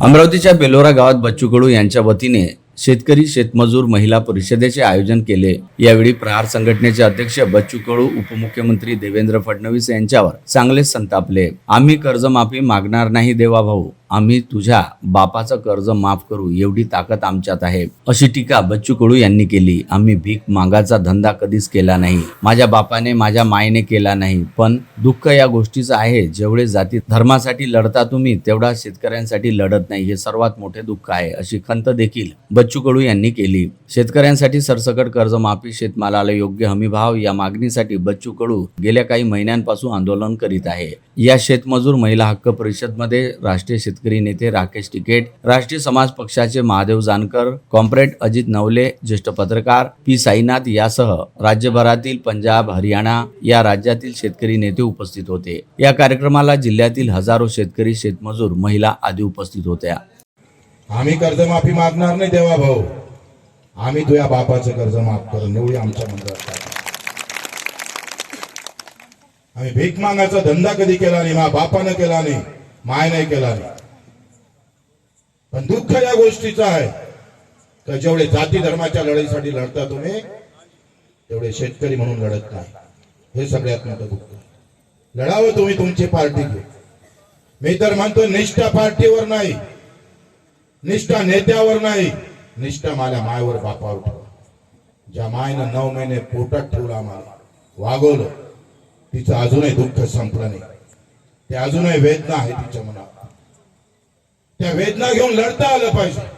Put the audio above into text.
अमरावतीच्या बेलोरा गावात बच्चू कडू यांच्या वतीने शेतकरी शेतमजूर महिला परिषदेचे आयोजन केले. यावेळी प्रहार संघटनेचे अध्यक्ष बच्चू कडू उपमुख्यमंत्री देवेंद्र फडणवीस यांच्यावर चांगलेच संतापले. आम्ही कर्जमाफी मागणार नाही देवा भाऊ. आम्ही तुझ्या बापाचं कर्ज माफ करू एवढी ताकद आमच्यात आहे. अशी टीका बच्चू कडू यांनी केली. आम्ही भीक मागाचा धंदा कधीच केला नाही. माझ्या बापाने माझ्या मायने केला नाही. पण दुःख या गोष्टीचं आहे. जेवढे जाती धर्मासाठी लढता तुम्ही तेवढा शेतकऱ्यांसाठी लढत नाही. हे सर्वात मोठे दुःख आहे अशी खंत देखील बच्चू कडू यांनी केली. शेतकऱ्यांसाठी सरसकट कर्जमाफी शेतमालाला योग्य हमीभाव या मागणीसाठी बच्चू कडू गेल्या काही महिन्यांपासून आंदोलन करीत आहे. या शेतमजूर महिला हक्क परिषदमध्ये राष्ट्रीय शेतकरी नेते राकेश टिकेट राष्ट्रीय समाज पक्षाचे महादेव जानकर कॉम्रेड अजित नवले ज्येष्ठ पत्रकार पी साईनाथ यासह राज्यभरातील पंजाब हरियाणा या राज्यातील शेतकरी नेते उपस्थित होते. या कार्यक्रमाला जिल्ह्यातील हजारो शेतकरी शेतमजूर महिला आदी उपस्थित होत्या. आम्ही कर्जमाफी मागणार नाही देवा भाऊ. आम्ही तुझ्या बापाचं कर्ज माफ करून एवढी आमच्या मंडळात. आम्ही भीक मागायचा धंदा कधी केला नाही मा बापानं केला नाही माय नाही केला नाही. पण दुःख या गोष्टीचं आहे का जेवढे जाती धर्माच्या लढाईसाठी लढता तुम्ही तेवढे शेतकरी म्हणून लढत नाही. हे सगळ्यात मोठं दुःख लढावं तुम्ही तुमची पार्टी घेऊ मी तर म्हणतो निष्ठा पार्टीवर नाही. निष्ठा नेत्यावर नाही. निष्ठा माझ्या मायवर बापावर ठेवा. ज्या मायनं नऊ महिने पोटात ठेवला मला वागवलं तिचं अजूनही दुःख संपलं नाही. ते अजूनही वेदना आहे तिच्या मनात. ત્યાં વેદના લડતા અલપાય છે